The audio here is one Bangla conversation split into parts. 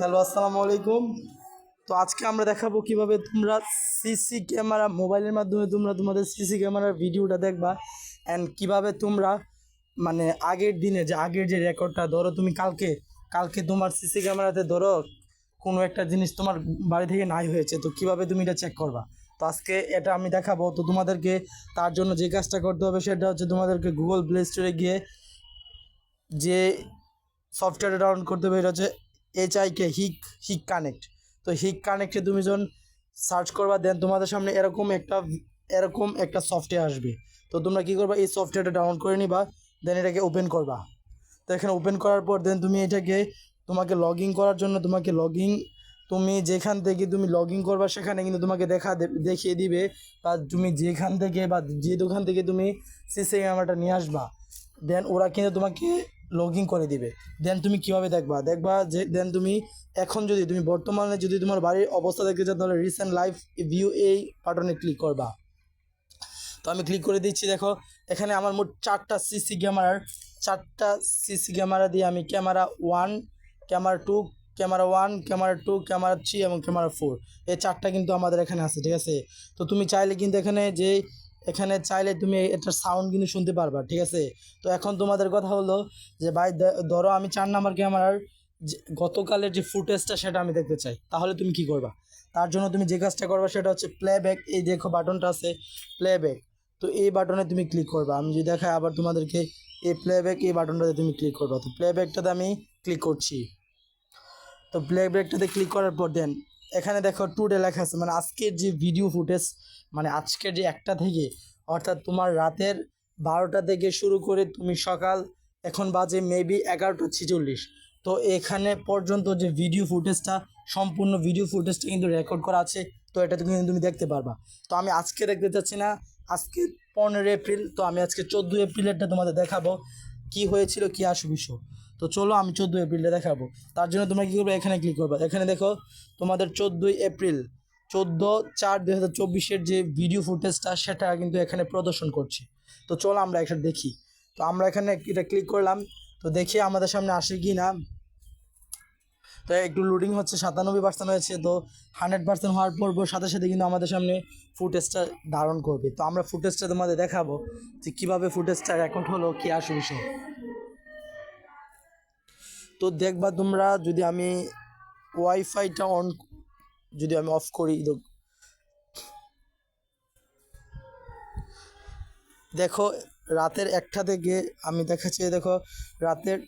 হ্যালো, আসসালামু আলাইকুম। তো আজকে আমরা দেখাবো কীভাবে তোমরা সিসি ক্যামেরা, মোবাইলের মাধ্যমে তোমরা তোমাদের সিসি ক্যামেরার ভিডিওটা দেখবা অ্যান্ড কীভাবে তোমরা মানে আগের দিনে যে আগের যে রেকর্ডটা ধরো তুমি কালকে কালকে তোমার সিসি ক্যামেরাতে ধরো কোনো একটা জিনিস তোমার বাড়ি থেকে নাই হয়েছে, তো কীভাবে তুমি এটা চেক করবা? তো আজকে এটা আমি দেখাবো। তো তোমাদেরকে তার জন্য যে কাজটা করতে হবে সেটা হচ্ছে তোমাদেরকে গুগল প্লে স্টোরে গিয়ে যে সফটওয়্যারটা ডাউনলোড করতে হবে, এটা হচ্ছে H I Hik Hik connect তো হিক কানেক্টে তুমি যখন সার্চ করবা দেন তোমাদের সামনে এরকম একটা এরকম একটা সফটওয়্যার আসবে। তো তোমরা কী করবা? এই সফটওয়্যারটা ডাউনলোড করে নিবা দেন এটাকে ওপেন করবা। তো এখানে ওপেন করার পর দেন তুমি এটাকে তোমাকে লগ ইন করার জন্য তোমাকে লগ তুমি যেখান থেকে তুমি লগ ইন করবা, সেখানে কিন্তু তোমাকে দেখা দেখিয়ে দিবে বা তুমি যেখান থেকে বা যে দোকান থেকে তুমি সিসি ক্যামেরাটা নিয়ে আসবা। দেন ওরা কিন্তু তোমাকে লগ ইন করে দিবে। দেন তুমি কীভাবে দেখবা? দেখবা যে দেন তুমি এখন যদি, তুমি বর্তমানে যদি তোমার বাড়ির অবস্থা দেখতে চাও, তাহলে রিসেন্ট লাইফ ভিউ এই বাটনে ক্লিক করবা। তো আমি ক্লিক করে দিচ্ছি, দেখো, এখানে আমার মোট চারটা সিসি ক্যামেরার চারটা সিসি ক্যামেরা দিয়ে আমি camera one camera two camera one camera two camera three এবং ক্যামেরা ফোর এই চারটা কিন্তু আমাদের এখানে আছে, ঠিক আছে? তো তুমি চাইলে কিন্তু এখানে যে এখানে চাইলে তুমি এটার সাউন্ড কিন্তু শুনতে পারবা, ঠিক আছে? তো এখন তোমাদের কথা হলো যে, ভাই ধরো আমি চার নাম্বার ক্যামেরার গতকালের যে ফুটেজটা সেটা আমি দেখতে চাই, তাহলে তুমি কি করবা? তার জন্য তুমি যে কাজটা করবা সেটা হচ্ছে প্লেব্যাক এই দেখো বাটনটা আছে প্লেব্যাক তো এই বাটনে তুমি ক্লিক করবা। আমি যদি দেখাই আবার তোমাদেরকে, এই প্লেব্যাক এই বাটনটাতে তুমি ক্লিক করবা। তো প্লেব্যাকটাতে আমি ক্লিক করছি। তো প্লেব্যাকটাতে ক্লিক করার পর দেন এখানে দেখো টুডে লেখা আছে মানে আজকের যে ভিডিও ফুটেজ মানে আজকের যে একটা থেকে, অর্থাৎ তোমার রাতের বারোটা থেকে শুরু করে তুমি সকাল, এখন বাজে মেবি এগারোটা ছিচল্লিশ। তো এখানে পর্যন্ত যে ভিডিও ফুটেজটা সম্পূর্ণ ভিডিও ফুটেজটা কিন্তু রেকর্ড করা আছে, তো এটা কিন্তু তুমি দেখতে পারবা। তো আমি আজকে দেখতে চাচ্ছি না, আজকে পনেরো এপ্রিল, তো আমি আজকে চোদ্দ এপ্রিলেরটা তোমাদের দেখাবো, কি হয়েছিল, কি আসু বিষয়। তো চলো আমি চোদ্দোই এপ্রিলে দেখাবো। তার জন্য তোমরা কী করবে? এখানে ক্লিক করবে। এখানে দেখো, তোমাদের চোদ্দোই এপ্রিল, চোদ্দ চার দুই হাজার চব্বিশের যে ভিডিও ফুটেজটা সেটা কিন্তু এখানে প্রদর্শন করছে। তো চলো আমরা একসাথে দেখি। তো আমরা এখানে এটা ক্লিক করলাম। তো দেখি আমাদের সামনে আসে কি না। তো একটু লোডিং হচ্ছে, সাতানব্বই পার্সেন্ট হয়েছে। তো হান্ড্রেড পার্সেন্ট হওয়ার পর সাথে সাথে কিন্তু আমাদের সামনে ফুটেজটা ধারণ করবে। তো আমরা ফুটেজটা তোমাদের দেখাবো যে কীভাবে ফুটেজটা রেকর্ড হলো, কী আসে বিষয়। তো দেখবা তোমরা যদি আমি ওয়াইফাইটা অন, যদি আমি অফ করি, দেখো। রাতের একটা থেকে আমি দেখাচ্ছি, দেখো, রাতের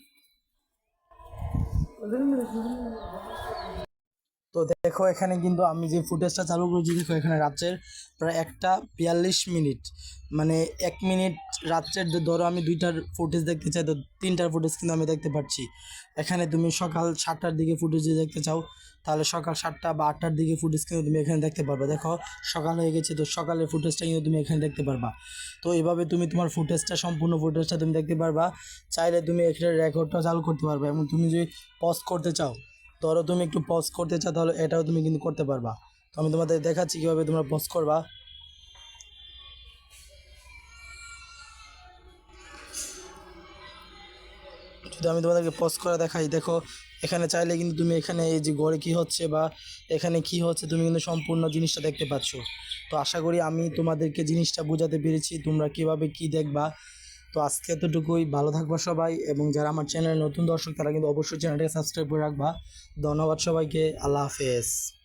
তো দেখো এখানে কিন্তু আমি যে ফুটেজটা চালু করেছি, দেখো এখানে রাত্রের প্রায় একটা বিয়াল্লিশ মিনিট। মানে এক মিনিট রাত্রের ধরো আমি দুইটার ফুটেজ দেখতে চাই, তো তিনটার ফুটেজ কিন্তু আমি দেখতে পাচ্ছি। এখানে তুমি সকাল সাতটার দিকে ফুটেজ দেখতে চাও, তাহলে সকাল সাতটা বা আটটার দিকে ফুটেজ কিন্তু তুমি এখানে দেখতে পারবে। দেখো, সকাল হয়ে গেছে, তো সকালের ফুটেজটা কিন্তু তুমি এখানে দেখতে পারবা। তো এভাবে তুমি তোমার ফুটেজটা, সম্পূর্ণ ফুটেজটা তুমি দেখতে পারবা। চাইলে তুমি এখানে রেকর্ডটা চালু করতে পারবে এবং তুমি যদি পজ করতে চাও ধরো তুমি একটু পজ করতে চাও, তাহলে এটাও তুমি কিন্তু করতে পারবা। তো আমি তোমাদের দেখাচ্ছি কীভাবে তোমরা পজ করবা। যদি আমি তোমাদেরকে পজ করে দেখাই, দেখো, এখানে চাইলে কিন্তু তুমি এখানে এই যে গড়ে কী হচ্ছে বা এখানে কি হচ্ছে, তুমি কিন্তু সম্পূর্ণ জিনিসটা দেখতে পাচ্ছ। তো আশা করি আমি তোমাদেরকে জিনিসটা বোঝাতে পেরেছি, তোমরা কীভাবে কি দেখবা। তো আজকে এতটুকুই, ভালো থাকবা সবাই এবং যারা আমার চ্যানেলে নতুন দর্শক, তারা কিন্তু অবশ্যই চ্যানেলটাকে সাবস্ক্রাইব করে রাখবা। ধন্যবাদ সবাইকে, আল্লাহ হাফেজ।